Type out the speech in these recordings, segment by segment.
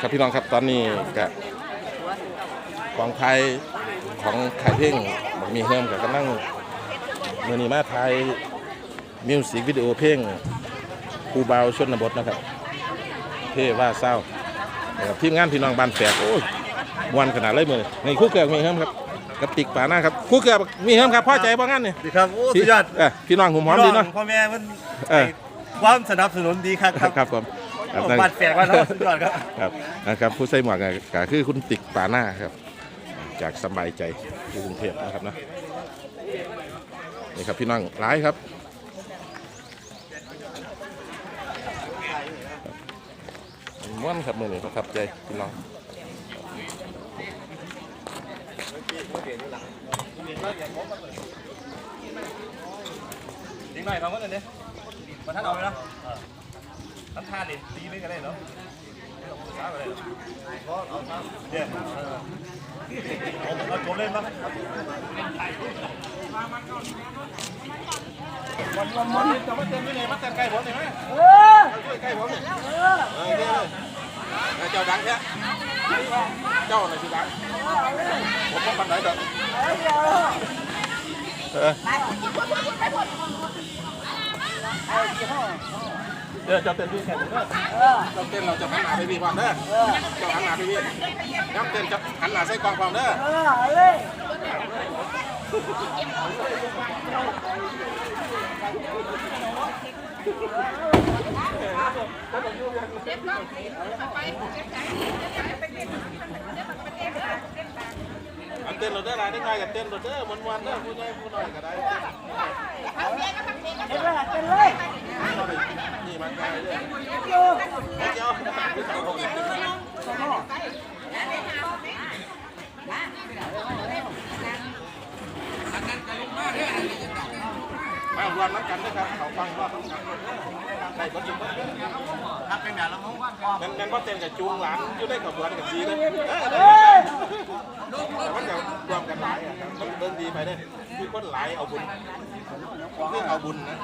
ครับพี่น้องครับตอนนี้กับกองไทยของค่ายเพลงบักมีเฮิมกับกำลังมือนีมาไทยมิวสิกวิดีโอเพลงครูเบาชนบทนะครับ เท่ว่าเศร้านะครับทีมงานพี่น้องบ้านแฝกโอ้ยมวนขนาดเลยมือนี่คู่เกือกมีเฮิมครับกับติกป่าหน้าครับคู่เกือกมีเฮิมครับพ่อใจบ้างงั้นนี่ดีครับโอ้สุดยอดเพี่น้องหุ่มหอมดีเนาะพ่อแม่มันเออให้ความสนับสนุนดีครับครับครับผม ครับบัตรแฝกว่าเนาะสุดยอดครับครับนะครับผู้ใส่หมวกก็ก็คือคุณติกป่าหน้าครับ จากสบายใจที่กรุงเทพนะครับเนาะนี่ครับพี่น้องร้ายครับม้วนครับมือนี้ประทับใจพี่น้องดีหน่อยฟังว่าเลยเนี่ยมาท่านเอาเลยนะ ท่านทานดิตีนึงกันเลยเนาะช้าไปเลยเนี่ยเอาจบเล่นมั้งวันวันวันนี้จะมาเต้นที่ไหนมาเต้นใกล้ผมได้ไหมเออใกล้ผมเนี่ยเออเนี่ยเจ้าดังแค่เจ้าหน่อยสิดังผมก็ปันไหนดอกเออ เดี๋ยวจ้าเต้นพี่แข่งเด้อเจ้าเต้นเราจะหันหน้าไปพี่ความเด้อเจ้าหันหน้าไปพี่ย้ำเต้นจะหันหน้าใส่กองความเด้ออันเต้ นเราได้รายได้ไงกับเต้นเราเด้อมันวันเด้อผู้ใหญ่ผู้น้อยก็ได้เต้นเลยเต้นเลยนี่มันไงเด้อเจ้า เจ้าผู้สาวของอีกมารวมน้ำกันนะครับเขาฟังว่าใครก็จุ่มถ้าเป็นแบบเรามองว่างั้นงั้นว่าเต้นกับจูงหลานอยู่ได้กับเบือนกับจีเลยแต่มันจะรวมกันหลายอะมันเดินดีไปเนี่ยคือคนหลายเอาบุญเรื่องเอาบุญนะ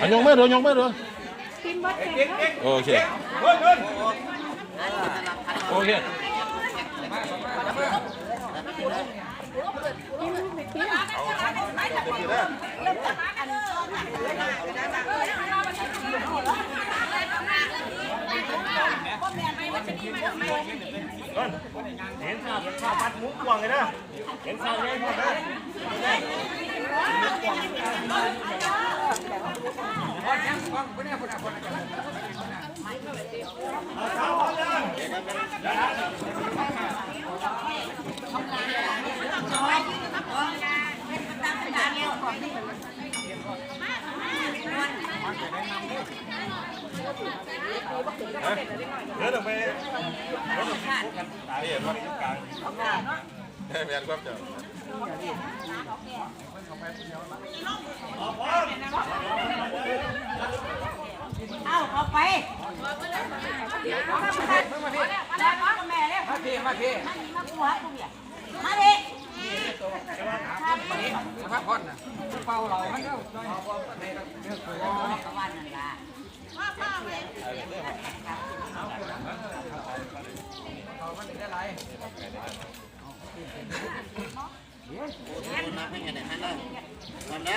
anh nhông mấy rồi nhông mấy rồi ok ok Hãy subscribe cho kênh Ghiền Mì Gõ Để không bỏ lỡ những video hấp dẫn เห็นสาวสาวปัดมุกวงเลยนะเห็นสาวเล่นหมดเลยทำงาน ออกไปเดินออกไปพูดกันตายเห็นว่าที่กลางแม่แม่ครับเจ้าเอาเอาไปมาแม่เลยมาพี่มาพี่มากูหากูเนี่ยมาดิพักผ่อนนะเป่าเราให้เราตะวั เดี๋ยวโอ้ยนะเป็นไงเนี่ยฮะนะทำได้